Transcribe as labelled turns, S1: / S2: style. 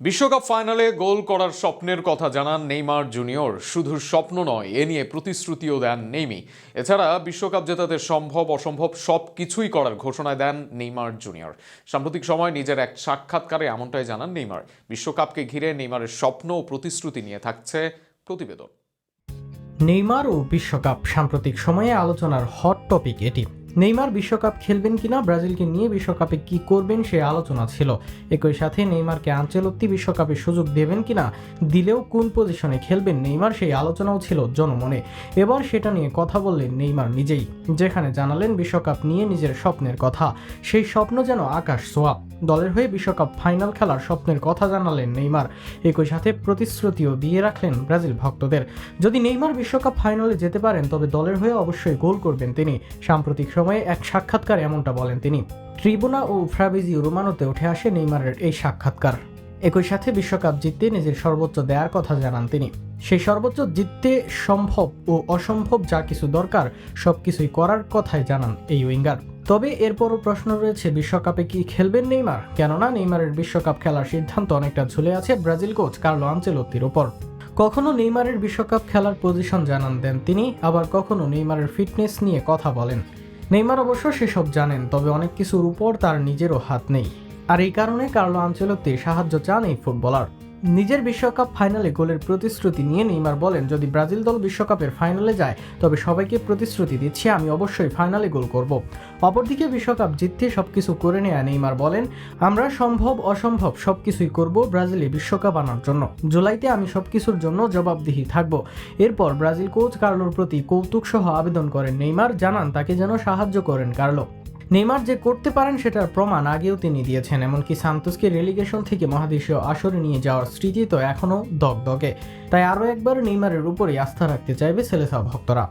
S1: বিশ্বকাপ ফাইনালে গোল করার স্বপ্নের কথা জানান নেইমার জুনিয়র। শুধু স্বপ্ন নয়, এ নিয়ে প্রতিশ্রুতিও দেন নেইমি। এছাড়া বিশ্বকাপ জেতাতে সম্ভব, অসম্ভব সব কিছুই করার ঘোষণা দেন নেইমার জুনিয়র। সাম্প্রতিক সময় নিজের এক সাক্ষাৎকারে এমনটাই জানান নেইমার। বিশ্বকাপকে ঘিরে নেইমারের স্বপ্ন ও প্রতিশ্রুতি নিয়ে থাকছে প্রতিবেদন।
S2: নেইমার ও বিশ্বকাপ সাম্প্রতিক সময়ে আলোচনার হট টপিক এটি। নেইমার বিশ্বকাপ খেলবেন কিনা, ব্রাজিলকে নিয়ে বিশ্বকাপে কি করবেন সে আলোচনা ছিল। একই সাথে নেইমারকে আঞ্চলত্তি বিশ্বকাপে সুযোগ দেবেন কিনা, দিলেও কোন পজিশনে খেলবেন নেইমার সেই আলোচনাও ছিল জনমনে। এবার সেটা নিয়ে কথা বললেন নেইমার নিজেই, যেখানে জানালেন বিশ্বকাপ নিয়ে নিজের স্বপ্নের কথা। সেই স্বপ্ন যেন আকাশ সোয়া দলের হয়ে বিশ্বকাপ ফাইনাল খেলার স্বপ্নের কথা জানালেন নেইমার। একই সাথে প্রতিশ্রুতিও দিয়ে রাখলেন ব্রাজিল ভক্তদের। যদি নেইমার বিশ্বকাপ ফাইনালে যেতে পারেন, তবে দলের হয়ে অবশ্যই গোল করবেন তিনি। সাম্প্রতিক সময়ে এক সাক্ষাৎকার এমনটা বলেন তিনি। ট্রিবুনা ও ফ্রাবিজিও রোমানোতে উঠে আসে নেইমারের এই সাক্ষাৎকার। একই সাথে বিশ্বকাপ জিততে নিজের সর্বোচ্চ দেওয়ার কথা জানান তিনি। সেই সর্বোচ্চ জিততে সম্ভব ও অসম্ভব যা কিছু দরকার, সবকিছুই করার কথাই জানান এই উইঙ্গার। তবে এরপরও প্রশ্ন রয়েছে, বিশ্বকাপে কি খেলবেন নেইমার? কেননা নেইমারের বিশ্বকাপ খেলার সিদ্ধান্ত অনেকটা ঝুলে আছে ব্রাজিল কোচ কার্লো আঞ্চেলত্তির ওপর কখনো নেইমারের বিশ্বকাপ খেলার পজিশন জানান দেন তিনি, আবার কখনো নেইমারের ফিটনেস নিয়ে কথা বলেন। নেইমার অবশ্য সেসব জানেন, তবে অনেক কিছুর উপর তার নিজেরও হাত নেই। আর এই কারণে কার্লো আঞ্চেলত্তি সাহায্য চান এই ফুটবলার। নিজের বিশ্বকাপ ফাইনালে গোলের প্রতিশ্রুতি নিয়ে নেইমার বলেন, যদি ব্রাজিল দল বিশ্বকাপের ফাইনালে যায়, তবে সবাইকে প্রতিশ্রুতি দিচ্ছি, আমি অবশ্যই ফাইনালে গোল করব। অপরদিকে বিশ্বকাপ জিততে সবকিছু করে নেয়া নেইমার বলেন, আমরা সম্ভব, অসম্ভব সবকিছুই করব ব্রাজিলে বিশ্বকাপ আনার জন্য। জুলাইতে আমি সবকিছুর জন্য জবাবদিহি থাকব। এরপর ব্রাজিল কোচ কার্লোর প্রতি কৌতুক সহ আবেদন করেন নেইমার, জানান তাকে যেন সাহায্য করেন কার্লো। নেইমার যে করতে পারেন সেটার প্রমাণ আগেও তিনি দিয়েছেন, এমনকি সান্তোসকে রেলিগেশন থেকে মহাদেশীয় আসরে নিয়ে যাওয়ার স্মৃতি তো এখনও দগদগে। তাই আরও একবার নেইমারের উপরেই আস্থা রাখতে চাইবে সেলেসা ভক্তরা।